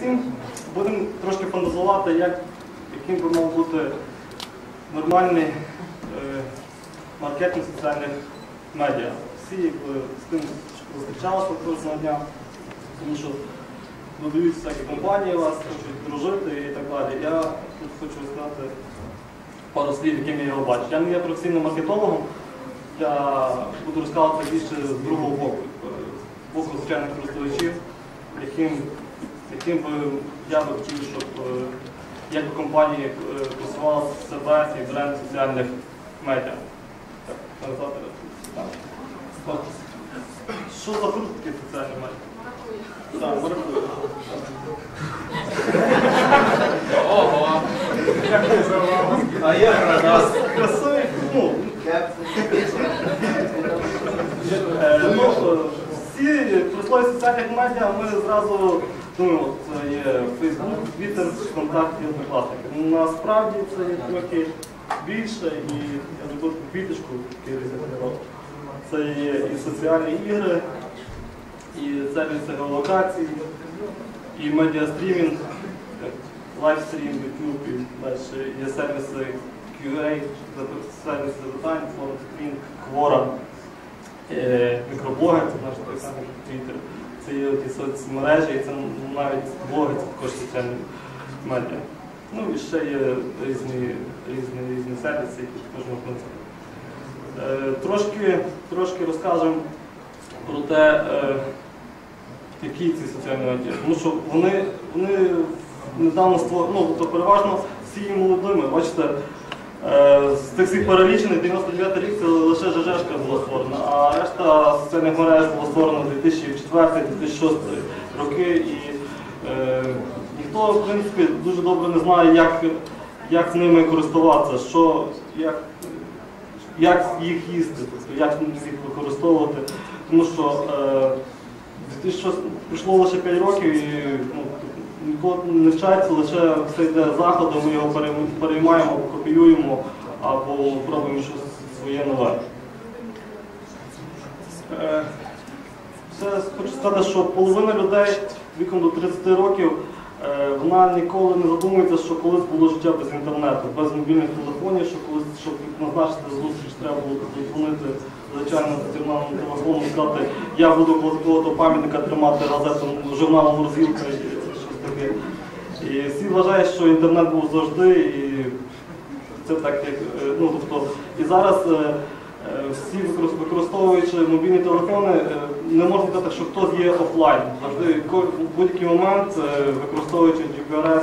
всім будемо трошки фантазувати, як, яким би мав бути нормальний е, маркетинг соціальних медіа. Всі якби, з тим зустрічалися кожного дня, тому що додають всякі компанії вас, хочуть дружити і так далі. Я тут хочу сказати пару слів, яким я його бачу. Я не є професійним маркетологом, я буду розказувати більше з другого боку, е, боку звичайних користувачів, яким, яким би я би хотів, щоб е, як би компанії е, просувала себе і бренд соціальних медіа. Так. Так. Що за круг такі соціальні медіа? Так, маркую. Ого! А я раз. Красивий, ну, Е, ну, всі прислові соціальних медіа ми зразу думаємо, це є Facebook, Twitter, ВКонтакті, Однокласники. Насправді це є трохи більше і я зробив квіточку, який різних Це є і соціальні ігри, і сервіси геолокації, і медіастрімінг, як лайвстрім, YouTube, і далі є сервіси QA, сервіси запитань, форум скрін, Quora. Е, мікроблогер, це наш той самий Twitter. Це є соцмережі, і це навіть блоги, це також соціальні медіа. Ну і ще є різні, різні, різні сервіси, які також можна е, трошки, трошки розкажемо про те, е, які ці соціальні медіа. Тому що вони, вони недавно створені, ну, тобто переважно всі є молодими. Бачите, З тих всіх перелічених 99 рік це лише ЖЖшка була створена, а решта соціальних мереж була створена 2004-2006 роки. І е, ніхто, в принципі, дуже добре не знає, як, як ними користуватися, що, як, як їх їсти, тобто, як їх використовувати. Тому що е, 2006 пройшло лише 5 років і ну, не вчаться, лише все йде заходом, ми його переймаємо, копіюємо, або пробуємо щось своє нове. Е, Це хочу сказати, що половина людей віком до 30 років е, вона ніколи не задумується, що колись було життя без інтернету, без мобільних телефонів, що колись, щоб назначити зустріч, треба було подзвонити звичайно телефону, сказати, я буду коло такого пам'ятника тримати газету, журнал Морзілка і щось таке. І всі вважають, що інтернет був завжди, і це так як е, ну тобто і зараз е, е, всі використовуючи мобільні телефони, не можна сказати, що хтось є офлайн. Завжди в будь-який момент, використовуючи GPRS,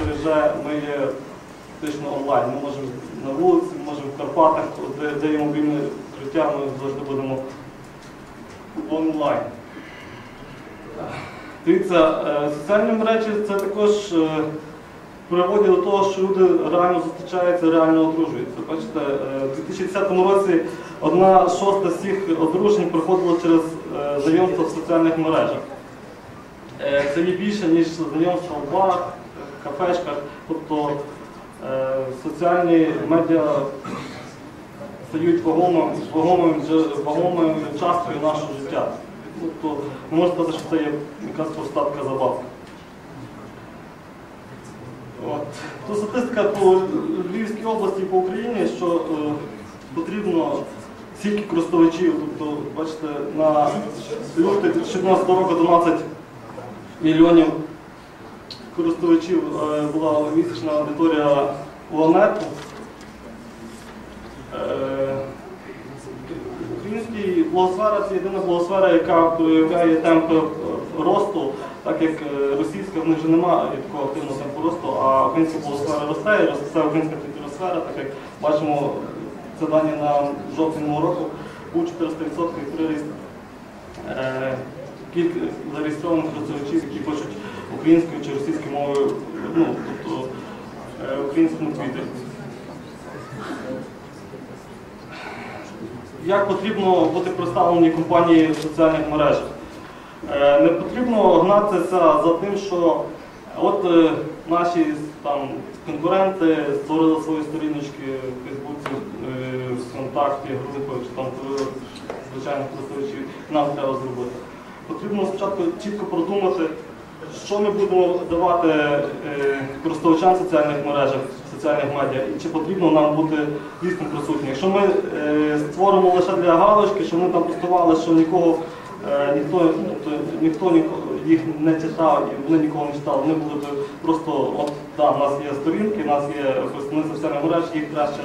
мереже, ми є фактично онлайн. Ми можемо на вулиці, можемо в Карпатах, де, де є мобільне життя, ми завжди будемо онлайн. Дивіться, е, соціальні мережі це також е, приводить до того, що люди реально зустрічаються, реально одружуються. Бачите, е, у 2010 році одна шоста всіх одружень проходила через знайомства в соціальних мережах. Це є більше, ніж знайомства в барах, кафешках. Тобто соціальні медіа стають вагомою часткою нашого життя. Тобто, не можна сказати, що це є якась проста така забавка. То статистика по Львівській області і по Україні, що е, потрібно стільки користувачів, тобто, бачите, на лютий 2016 року 12 мільйонів користувачів е, була місячна аудиторія УАНЕТу. Е, Український блогосфера це єдина блогосфера, яка проявляє темпи е, росту, так як е, російська в них вже немає такого активного темпу росту, а українська блогосфера росте, і росте українська твіттеросфера, так як бачимо, це дані на жовтень року, був 400% приріст е, кількість зареєстрованих користувачів, які хочуть українською чи російською мовою, ну, тобто е, українському твіттері. Як потрібно бути представленій компанії в соціальних мережах? Е, Не потрібно гнатися за тим, що от е, наші там, конкуренти створили свої сторіночки в Фейсбуці, е, ВКонтакті, групи, чи там звичайних користувачів, нам треба зробити. Потрібно спочатку чітко продумати, що ми будемо давати користувачам в соціальних мережах, соціальних медіа, і чи потрібно нам бути дійсно присутні. Якщо ми е, створимо лише для галочки, що вони там постували, що нікого е, ніхто, ну, ніхто їх не читав і вони нікого не читали, вони були б просто, от да, у нас є сторінки, у нас є представництво соціальних мереж, їх краще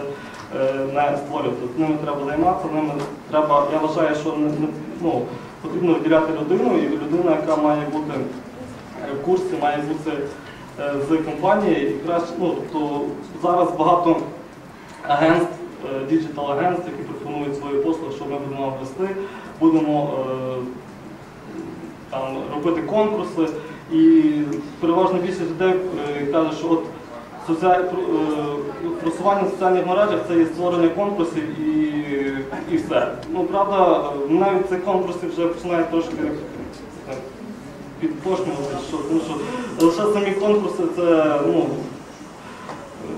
е, не створювати. З ними треба займатися, ними треба, я вважаю, що не, не- ну, потрібно виділяти людину, і людина, яка має бути е, в курсі, має бути з компанії і краще, ну, тобто зараз багато агентств, діджитал агентств, які пропонують свої послуги, що ми будемо вести, будемо е, там, робити конкурси. І переважна більшість людей е, каже, що от е, просування в соціальних мережах це є створення конкурсів і, і все. Ну, правда, е, навіть ці конкурси вже починають трошки е, підтошнювати, що, тому що лише самі конкурси це ну,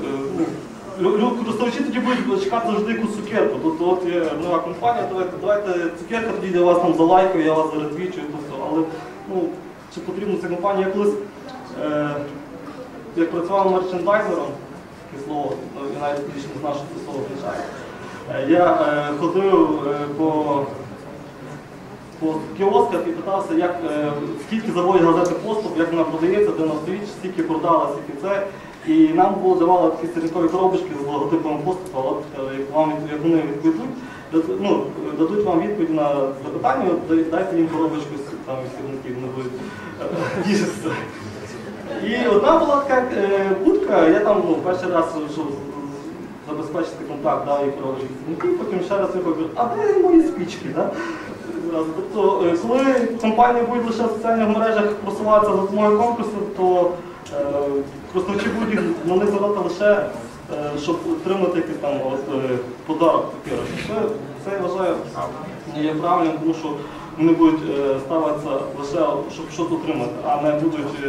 е, ну, користувачі тоді будуть чекати завжди якусь цукерку. Тобто от є нова компанія, давайте, давайте цукерка тоді я вас там залайкаю, я вас заретвічую, то все. Але ну, чи потрібно ця компанія Я колись, е, як працював мерчендайзером, таке слово, ну, я навіть більше не знав, що це слово означає. Е, Я е, ходив е, по по кіосках і питався, як, е, скільки заводять газети поступ, як вона продається, де вона стоїть, скільки продала, скільки це. І нам було давали такі сірникові коробочки з логотипом поступу, от е, як вам вони відповідуть, ну, дадуть вам відповідь на запитання, дайте їм коробочку там сірників, вони будуть е, тішитися. І одна була така е, будка, я там ну, перший раз щоб забезпечити контакт, дав їй коробочки сірників, потім ще раз виходив, а де мої спічки? Да? Зразу. Тобто, е, коли компанії будуть лише в соціальних мережах просуватися за допомогою конкурсів, то е, користувачі будуть на них звертати лише, е, щоб отримати якийсь там е, подарок такий. Це, я вважаю є правильним, тому що вони будуть е, ставитися лише, щоб щось отримати, а не будуть е,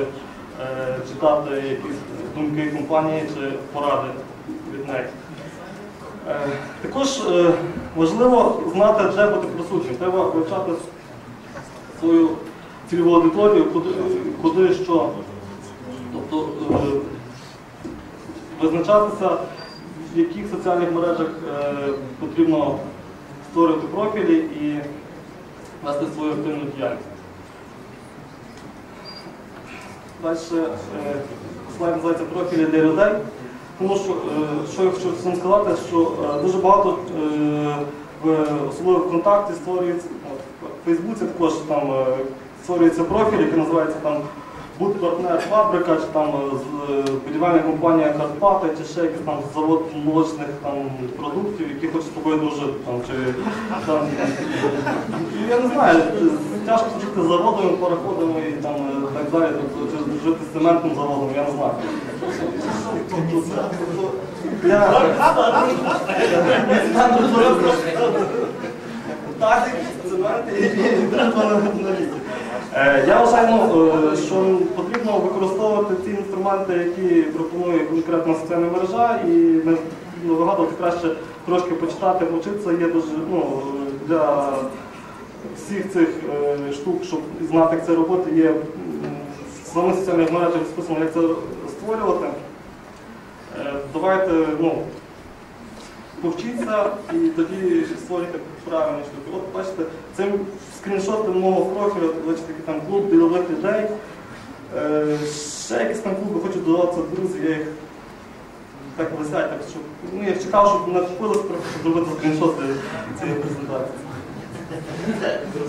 е, читати якісь думки компанії чи поради від неї. Е, Також важливо знати, де бути присутнім. Треба вивчати свою цільову аудиторію, куди, куди що. Тобто е, визначатися, в яких соціальних мережах е, потрібно створювати профілі і вести свою активну діяльність. Далі е, слайд називається профілі для людей. Тому що, е, що я хочу всім сказати, що е, дуже багато, е, в- особливо ВКонтакті створюється, в Фейсбуці також там створюється профіль, який називається там Будь партнер фабрика, чи там будівельна компанія Карпати, чи ще якийсь там завод молочних там, продуктів, які хочуть з тобою дружити. Там, чи, там, я не знаю, тяжко жити з заводами, пароходами і там, так далі, тобто, жити з цементним заводом, я не знаю. Е, Я вважаю, е, що потрібно використовувати ті інструменти, які пропонує конкретна соціальна мережа, і не ну, вигадувати краще трошки почитати, повчитися є дуже ну, для всіх цих е, штук, щоб знати, як це робити, є в самих соціальних мережах розписано, як це створювати. Е, Давайте ну, повчіться і тоді створюйте правильні штуки. От бачите, цим скріншотом мого профілю, бачите, такий там клуб ділових людей. Е, Ще якісь там клуби хочуть додатися друзі, я їх так висять, так що ну, я чекав, щоб не купилися, щоб зробити скріншоти цієї презентації.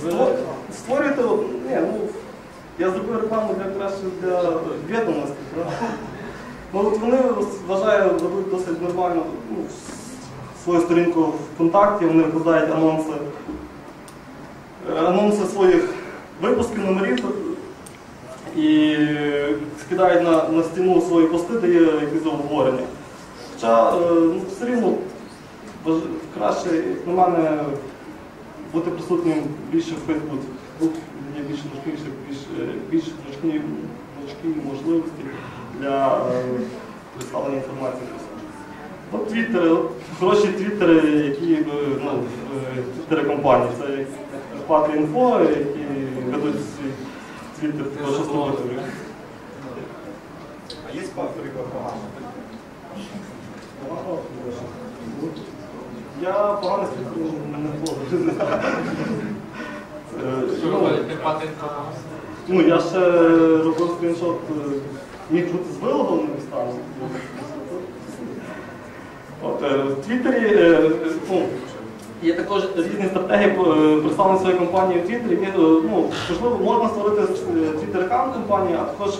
Ство- Створюйте, ні, ну, я зробив рекламу для краще для відомості. Ну, от вони вважаю, ведуть досить нормально ну, свою сторінку ВКонтакті, вони викладають анонси, е, анонси своїх випусків, номерів і скидають на, на стіну свої пости, де є якісь обговорення. Хоча е, ну, все рівно краще, як на мене, бути присутнім більше в Фейсбуці. Більш більш, е, більш зручні, зручні можливості для е, представлення інформації. Ну, твіттери, от хороші твіттери, які е, ну, твіттери компаній. Це Карпати Інфо, які ведуть свій Твіттер також робити. А є фактори погано? Я погано світло не буду. Ну, я ще робив скріншот, е, міг бути з вилогом стану. От, е, в Твіттері е, ну, є також різні стратегії представлення своєї компанії в Твіттері. Ну, можливо, можна створити твіттер-аккаунт компанії, а також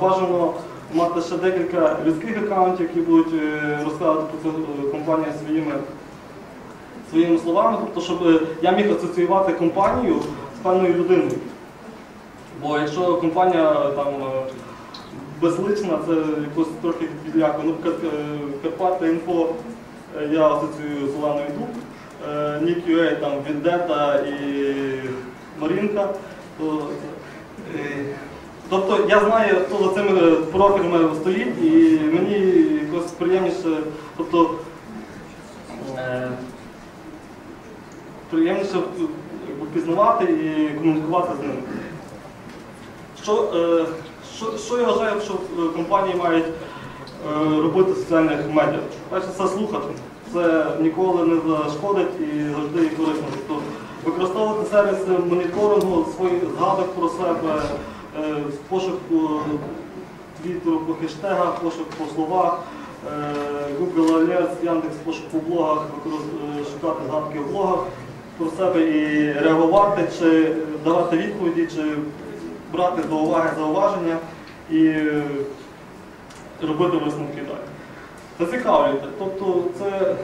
бажано мати ще декілька людських аккаунтів, які будуть розказувати про цю компанію своїми своїми словами, тобто, щоб е, я міг асоціювати компанію з певною людиною. Бо якщо компанія там е, безлична, це якось трохи підлякує. Ну, е, Карпати інфо е, я асоціюю з Оленою Дуб, е, Нік.UA, там Віндета і Марінка. То, е, Тобто я знаю, хто за цими профілями стоїть, і мені якось приємніше, тобто е, приємніше якби, пізнавати і комунікувати з ними. Що, е, що, що я вважаю, що е, компанії мають е, робити в соціальних медіа? Перше, це слухати. Це ніколи не зашкодить і завжди є корисно. Тобто використовувати сервіси моніторингу, своїх згадок про себе, е, пошуку твіттеру по хештегах, пошук по словах, Google Alerts, Яндекс пошук по блогах, шукати згадки в блогах про себе і реагувати, чи давати відповіді, чи брати до уваги зауваження і е, робити висновки далі. Зацікавлюйте. Тобто це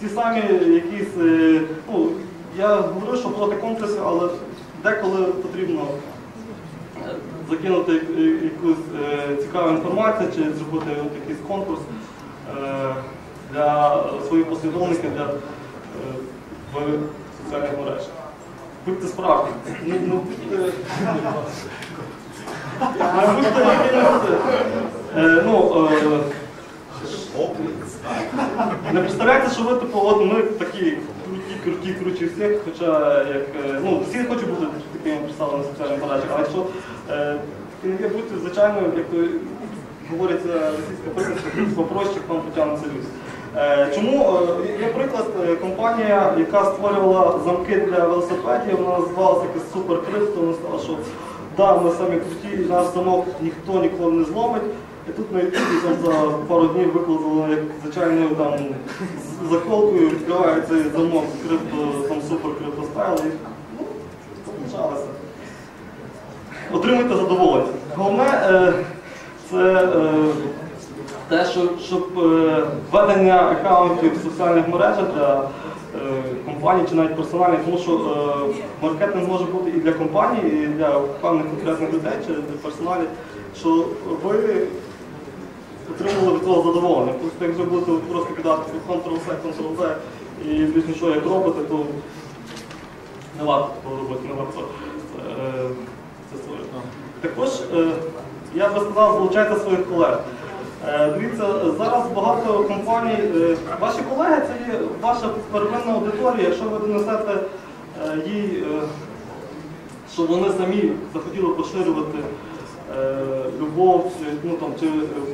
ті самі якісь, е, ну, я говорю, що проти конкурсів, але деколи потрібно е, закинути якусь цікаву інформацію чи зробити якийсь конкурс для своїх послідовників для, соціальних мережах. Будьте. Не, не будьте, не будьте е, ну, е, не представляйте, що ви типу, от ми такі круті, круті, кручі всіх, хоча як, е, ну, всі хочуть бути такими представленими в соціальних мережах, але е, таки не будьте звичайно, як говориться російська приказка, попроще, вам потягнеться люсь. Е, Чому е, є приклад е, компанія, яка створювала замки для велосипедів, вона називалася якось супер крипто, вона сказала, що да, ми самі круті, наш замок ніхто ніколи не зломить. І тут на там за пару днів викладали як звичайною там заколкою, відкривається замок крипто, там супер крипто стайл і ну. Отримуйте задоволення. Головне е, це е, те, що, щоб е, ведення аккаунтів в соціальних мережах для е, компаній чи навіть персональних, тому що е, маркетинг може бути і для компаній, і для певних конкретних людей, чи для персоналів, що ви отримували від цього задоволення. Просто якщо будете просто кидати Ctrl-C, Ctrl-V і більш нічого як робите, то не варто того робити, не варто це створити. Також я би сказав, залучайте своїх колег. Е, Дивіться, зараз багато компаній, е, ваші колеги це є ваша первинна аудиторія, якщо ви донесете е, їй, щоб вони самі захотіли поширювати любов, чи, ну, там, чи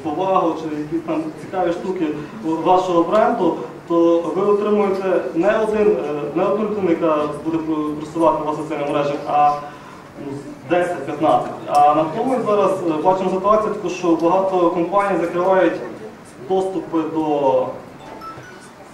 повагу, чи якісь там цікаві штуки вашого бренду, то ви отримуєте не один, не одну людину, яка буде просувати вас у соціальних мережах, а 10-15. А натомість зараз е, бачимо ситуацію, що багато компаній закривають доступи до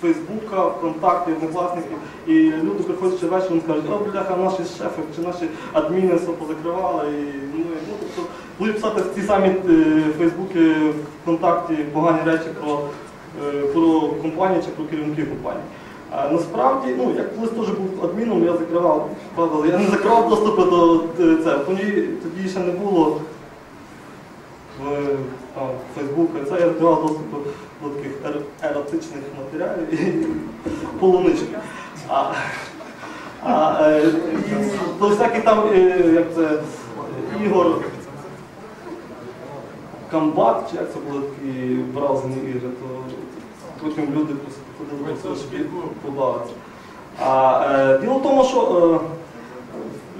Фейсбука, ВКонтакті, однокласників, і люди приходять вечором і кажуть, о, бляха, наші шефи чи наші адміни все позакривали. І, ну, і, ну, тобто, будуть писати ті самі е, Фейсбуки, ВКонтакті погані речі про, е, про компанії чи про керівників компанії. А насправді, ну, я колись теж був адміном, я закривав, правда, я не закривав доступи до це. Тоді, ще не було в там, Фейсбук, це я відкривав доступ до, таких ер- еротичних матеріалів і полунички. А, е, до всяких там, е, як це, ігор, камбат, чи як це були такі браузерні ігри, то потім люди просто е, діло в тому, що е,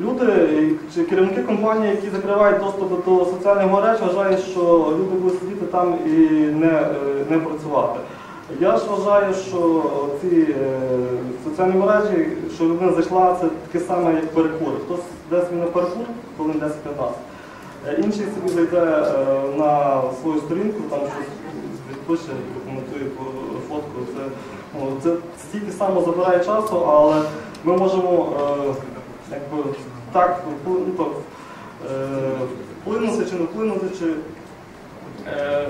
люди чи керівники компанії, які закривають доступ до соціальних мереж, вважають, що люди будуть сидіти там і не, е, не працювати. Я ж вважаю, що ці соціальні мережі, що людина зайшла, це таке саме, як перекур. Хтось десь він на перекур, коли 10-15. Е, Інший собі зайде на свою сторінку, там щось по- фотку. Це, стільки само забирає часу, але ми можемо е, так ну, е, вплинути чи не вплинути, чи е,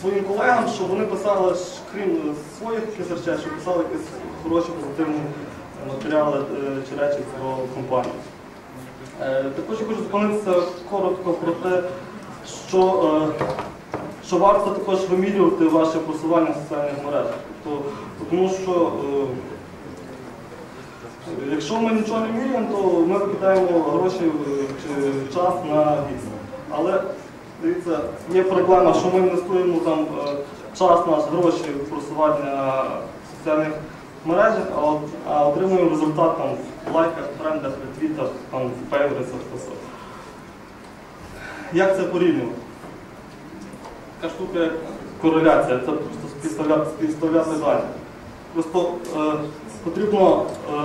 своїм колегам, щоб вони писали, крім своїх речей, щоб писали якісь хороші позитивні матеріали чи речі про компанію. Також я хочу зупинитися коротко про те, що, що варто також вимірювати ваше просування в соціальних мережах. Тобто, тому що е, якщо ми нічого не міряємо, то ми викидаємо гроші е, чи час на віз. Але дивіться, є проблема, що ми інвестуємо там е, час, наш гроші в просування в соціальних мережах, а, от, а отримуємо результат там в лайках, трендах, ретвітах, там в фейворитах. Як це порівнювати? Така штука як кореляція, це просто співставляти, співставляти дані. Просто е, потрібно е,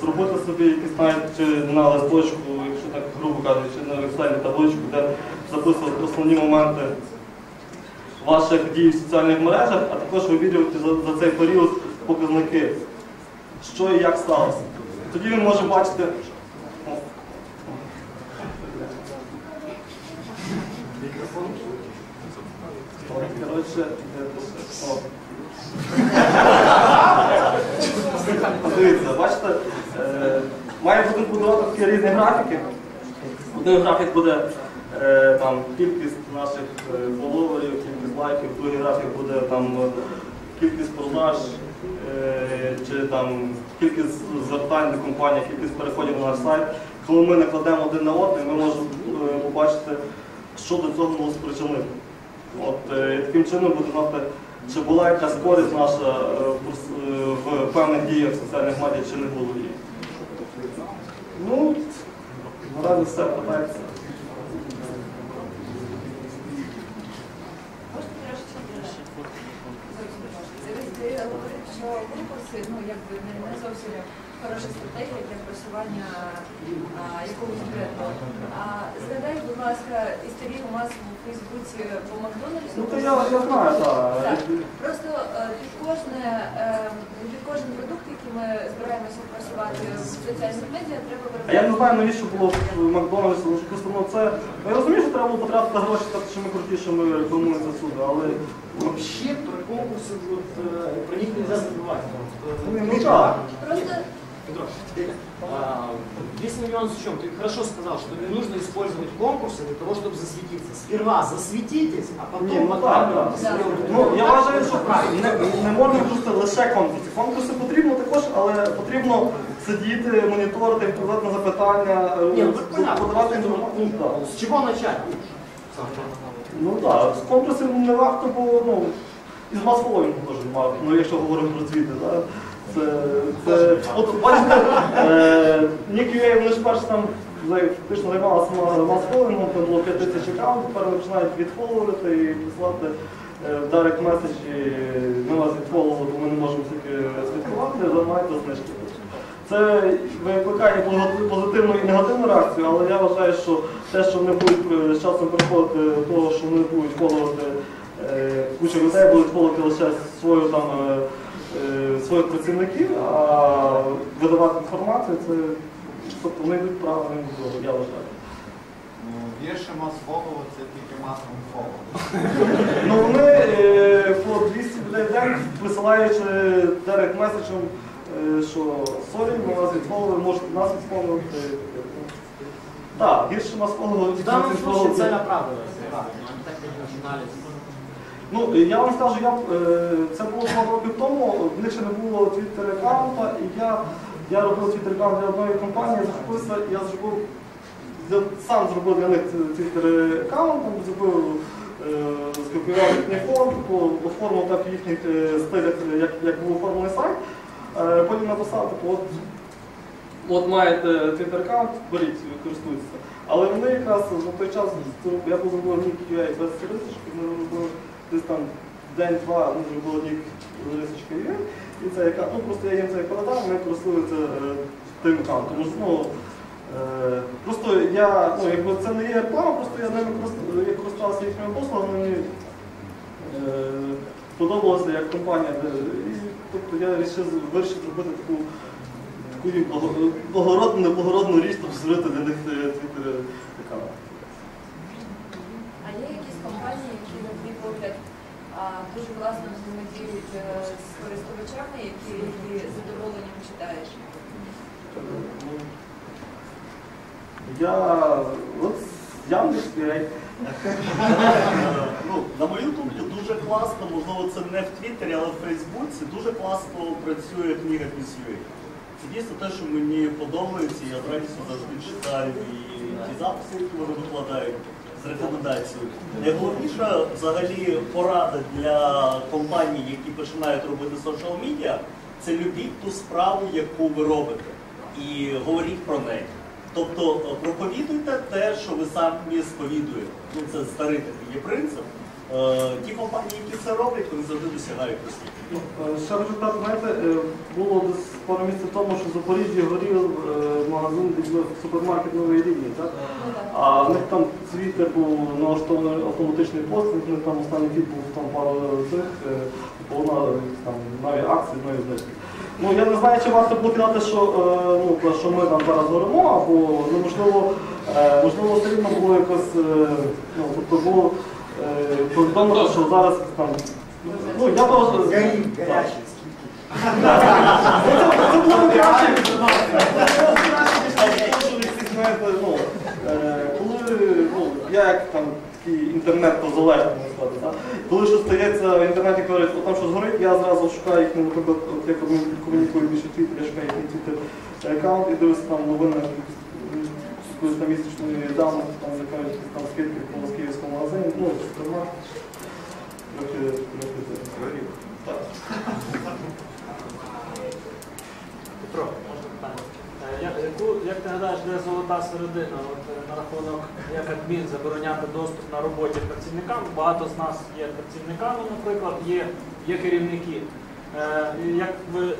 зробити собі якийсь навіть чи на листочку, якщо так грубо кажучи, чи на Excel табличку, де записувати основні моменти ваших дій в соціальних мережах, а також вивірювати за, за цей період показники, що і як сталося. Тоді він може бачити. Ой, О. Дивіться, бачите, е, має бути будувати такі різні графіки. Один графік буде е, там, кількість наших е, фоловерів, кількість лайків, другий графік буде там, е, кількість продаж, е, чи там, кількість звертань до компанії, кількість переходів на наш сайт. Коли ми накладемо один на один, ми можемо е, побачити, що до цього було спричинити. От, е, і таким чином буде знати, чи була якась користь наша е, е, в певних діях соціальних медіа, чи не було її. Ну, наразі все питається. Більше? Що конкурси ну, якби не зовсім хороша стратегія для просування а, якогось бренду. А згадайте, будь ласка, історію масову у Фейсбуці по Макдональдсу. Ну, то я, я знаю, так. Так. Просто е, під кожне е, під кожен продукт, який ми збираємося просувати в соціальних медіа, треба А я не знаю, навіщо було в Макдональдсі, тому що просто, ну, це. ну, Я розумію, що треба було потратити гроші, так що ми круті, що ми рекламуємося всюди, але Вообще про конкурсы, вот, э, про них нельзя забывать. Вот, э, ну так. просто Петро, а, Весь нюанс в чем? Ты хорошо сказал, что не нужно использовать конкурсы для того, чтобы засветиться. Сперва засветитесь, а потом Ні, ну потом так, так. съемки. Ну, я вважаю, що не, не можна просто лише конкурси. Конкурси потрібно також, але потрібно сидіти, моніторити, відповідати на запитання, е, Не, ну так понятно. подавати Ну, інформацію. Так. С чего начать? Ну так, з конкурсів не варто було, ну, і з масовим теж не варто, ну якщо говоримо про звіти, так? Це, це, от бачите, е, NickUA, вони ж перш там фактично займалися масфолінгом, там було 5 тисяч аккаунтів, тепер починають відфоловувати і прислати е, в директ меседжі, ми вас відфоловили, бо ми не можемо тільки слідкувати, займайте знижки. Це викликає позитивну і негативну реакцію, але я вважаю, що те, що вони будуть е, з часом переходити до того, що вони будуть фоловити, куча людей будуть фоловити лише свою там своїх працівників, а видавати інформацію, це тобто вони йдуть правильним я вважаю. Ну, Більше мас-фолоу це тільки масовий фолоу. Ну вони е, по 200 людей в день висилаючи директ меседжем, е, що сорі, ми вас відфоловили, можете нас відфоловити. Так, гірше данном случае цель оправдывается. Да, так начинали. Ну, я вам скажу, я, е, це було два роки тому, в них ще не було твіттер аккаунта, і я, я робив твіттер аккаунт для одної компанії, захопився, я зробив, я сам зробив для них твіттер аккаунт, зробив, е, скопіював їхній фонд, оформив так в їхніх е, стилях, як, як був оформлений сайт, потім написав, типу, от от маєте твіттер аккаунт, беріть, користуйтеся. Але вони якраз на той час, я був зробив нік UA без рисочки, ми робили десь там день-два, ми зробили нік з рисочки UA, і це яка, ну просто я їм це передав, вони користуються е, тим аккаунтом. Ну, Е, Просто я, ну якби це не є реклама, просто я ними корист- я користувався їхніми послугами, мені е, подобалося як компанія, і, тобто я вирішив, вирішив зробити таку, благородну, неблагородну річ, тобто створити для них твіттер аккаунт. А є якісь компанії, які, на твій погляд, а, дуже класно взаємодіють е, з користувачами, які, які з задоволенням читаєш? Я от Яндекс Гей. Ну, на мою думку, дуже класно, можливо, це не в Твіттері, але в Фейсбуці дуже класно працює книга Міс.UA. Це дійсно те, що мені подобається, я з радістю завжди читаю і ті записи, які вони викладають з рекомендацією. Найголовніша взагалі порада для компаній, які починають робити соціал медіа, це любіть ту справу, яку ви робите, і говоріть про неї. Тобто е, проповідуйте те, що ви самі сповідуєте. Ну це старий такий є принцип. Е, Ті компанії, які це роблять, вони завжди досягають успіху. Ну, е, Ще результат, знаєте, пару місяців тому, що в Запоріжжі горів е, магазин супермаркет нової рівні, так? А в них там світер був налаштований автоматичний пост, в них там останній фіт був там пару цих, повна е, там нові акції, нові знижки. Ну я не знаю, чи варто було кидати, що, е, ну, про що ми там зараз говоримо, або ну, можливо, е, можливо, все рівно було якось, е, ну, тобто було е, повідомлено, що зараз там. Ну, я б Горі, Так. Це було краще. Ну, коли ну, я як там такий інтернет-позалежний, можна сказати, так? коли щось стається в інтернеті, кажуть, «О, там щось горить, я зразу шукаю їхній, наприклад, от я комунікую більше твіттер, я шукаю їхній твіттер аккаунт і дивлюся там новини якоїсь там місячної давності, там де кажуть, якісь там скидки в московському магазині, ну. Трохи, трохи. Так. Петро, можна питання? Е, Як, як ти гадаєш, де золота середина от, е, на рахунок, як адмін забороняти доступ на роботі працівникам? Багато з нас є працівниками, наприклад, є, є керівники. Е, Як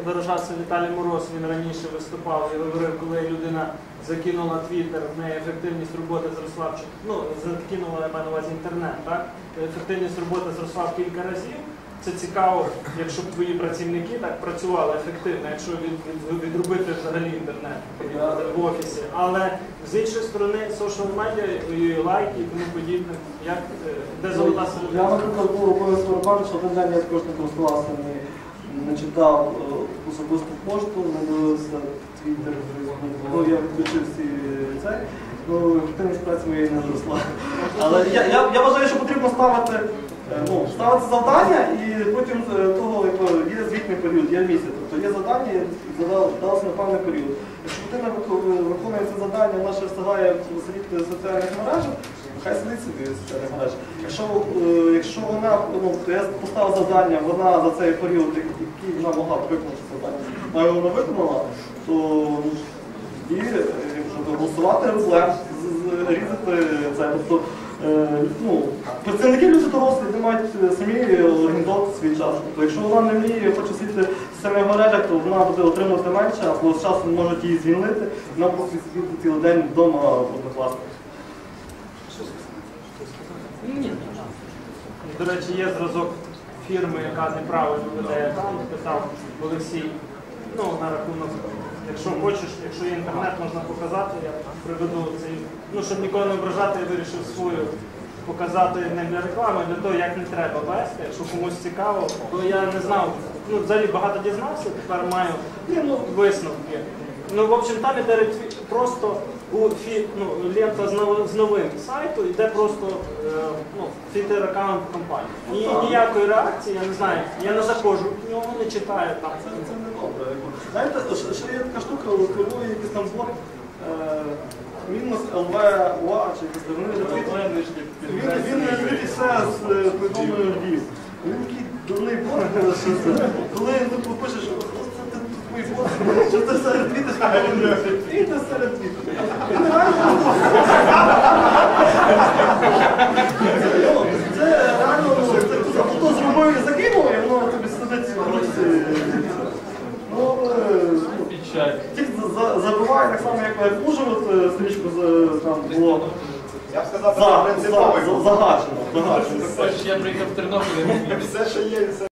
виражався Віталій Мороз, він раніше виступав і говорив, коли людина закинула твіттер, в неї ефективність роботи зросла ну, закинула я маю на увазі інтернет, так? Ефективність роботи зросла в кілька разів. Це цікаво, якщо б твої працівники так працювали ефективно, якщо від, від- відробити взагалі інтернет в офісі. Але з іншої сторони, соціал медіа і лайки і тому подібне, як е, де золота Я, наприклад, був обов'язково рекламі, що один день я також не користувався, не, читав е, особисту пошту, не дивився твіттер. Ну, я відключив всі це. Ну, ефективність праці моєї не зросла. Але я, я, я вважаю, що потрібно ставити, е, ну, ставити завдання і потім е, того є звітний період, є місяць. Тобто є завдання і задав- далося на певний період. Якщо людина виконує- виконує це завдання, вона ще встигає сидіти в соціальних мережах, Хай сидить собі в соціальних мережах. Якщо, е, якщо вона, ну, я поставив завдання, вона за цей період, який вона могла виконати завдання, вона його не виконала, то ну, і е, голосувати різати це. Тобто, е, ну, працівники люди дорослі, вони мають е, самі організовувати свій час. Тобто, якщо вона не вміє, хоче сидіти в соціальних мережах, то вона буде отримувати менше, або з часом можуть її звільнити, вона буде сидіти цілий день вдома в однокласниках. До речі, є зразок фірми, яка неправильно веде аккаунт, Олексій. Ну, на рахунок, якщо хочеш, якщо є інтернет, можна показати, я приведу цей. Ну, щоб нікого не ображати, я вирішив свою показати не для реклами, для того, як не треба вести. Якщо комусь цікаво, то я не знав. Ну, взагалі багато дізнався, тепер маю ну, висновки. Ну, в общем, там іде просто у фі, ну, лента з, нов, з новим сайту йде просто е, ну, фітер аккаунт компанії. І ніякої реакції, я не знаю, я не заходжу в нього, не читаю там. Це, це не добре. Знаєте, ще є така штука, керує якийсь там збор. е, Мінус ЛВ, УА, чи якось там, вони ретвітують. Він, він все з е, повідомленням Львів. Він такий дурний борг, що це. Коли ти пишеш, що «Ось це ти твої пост, що ти все ретвітиш, і ти все ретвітиш. Це реально, ну, це хто зробив і закинув, і воно тобі сидить в ручці. Ну, е, ну, тільки за- за- забиває так само, як як Ужгород е, стрічку з- там було Я б сказав, за- це принциповий. за- загачено. загачено. Я приїхав в Тернопіль. Все, що є, все